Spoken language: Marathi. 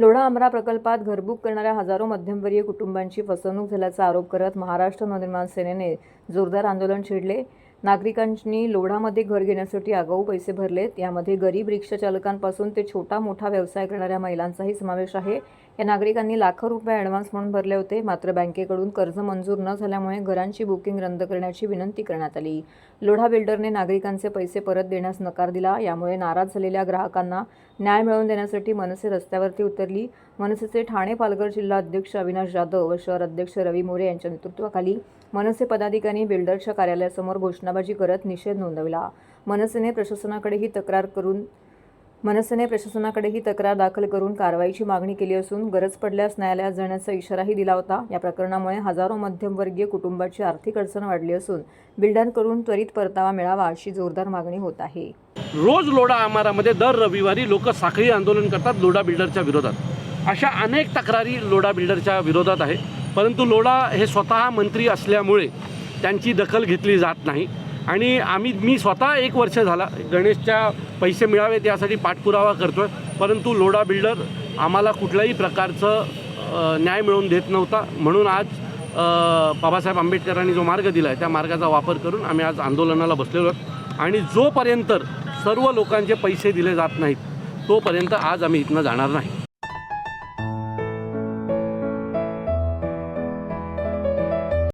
लोढा आमरा प्रकल्पात घरबुक करणाऱ्या हजारो मध्यमवर्गीय कुटुंबांची फसवणूक झाल्याचा आरोप करत महाराष्ट्र नवनिर्माण सेनेने जोरदार आंदोलन छेडले. नागरिकांनी लोढामध्ये घर घेण्यासाठी आगाऊ पैसे भरलेत. यामध्ये गरीब रिक्षाचालकांपासून ते छोटा मोठा व्यवसाय करणाऱ्या महिलांचाही समावेश आहे. या नागरिकांनी लाखो रुपये ॲडव्हान्स म्हणून भरले होते. मात्र बँकेकडून कर्ज मंजूर न झाल्यामुळे घरांची बुकिंग रद्द करण्याची विनंती करण्यात आली. लोढा बिल्डरने नागरिकांचे पैसे परत देण्यास नकार दिला. यामुळे नाराज झालेल्या ग्राहकांना न्याय मिळवून देण्यासाठी मनसे रस्त्यावरती उतरली. मनसेचे ठाणे पालघर जिल्हा अध्यक्ष अविनाश जाधव व शहर अध्यक्ष रवी मोरे यांच्या नेतृत्वाखाली मनसे पदाधिकारी बिल्डरच्या कार्यालयासमोर घोषणाबाजी करत निषेध नोंदवला. मनसेने प्रशासनाकडे ही तक्रार करून मनसेने प्रशासनाकडे ही तक्रार दाखल करून कारवाईची मागणी केली असून गरज पडल्यास न्यायालयात जाण्याचा इशाराही दिला होता. या प्रकरणामुळे हजारो मध्यमवर्गीय कुटुंबाची आर्थिक अडचण वाढली असून बिल्डरकडून त्वरित परतावा मिळावा अशी जोरदार मागणी होत आहे. रोज लोढा आमारामध्ये दर रविवारी लोक साखळी आंदोलन करतात लोढा बिल्डरच्या विरोधात. अशा अनेक तक्रारी लोढा बिल्डरच्या विरोधात आहे परंतु लोढा हे स्वतः मंत्री असल्यामुळे त्यांची दखल घेतली जात नाही. आणि आम्ही मी स्वतः एक वर्ष झाला गणेशच्या पैसे मिळावेत यासाठी पाठपुरावा करतो आहे परंतु लोढा बिल्डर आम्हाला कुठल्याही प्रकारचं न्याय मिळवून देत नव्हता. म्हणून आज बाबासाहेब आंबेडकरांनी जो मार्ग दिला आहे त्या मार्गाचा वापर करून आम्ही आज आंदोलनाला बसलेलो आहोत. आणि जोपर्यंत सर्व लोकांचे पैसे दिले जात नाहीत तोपर्यंत आज आम्ही इथनं जाणार नाही.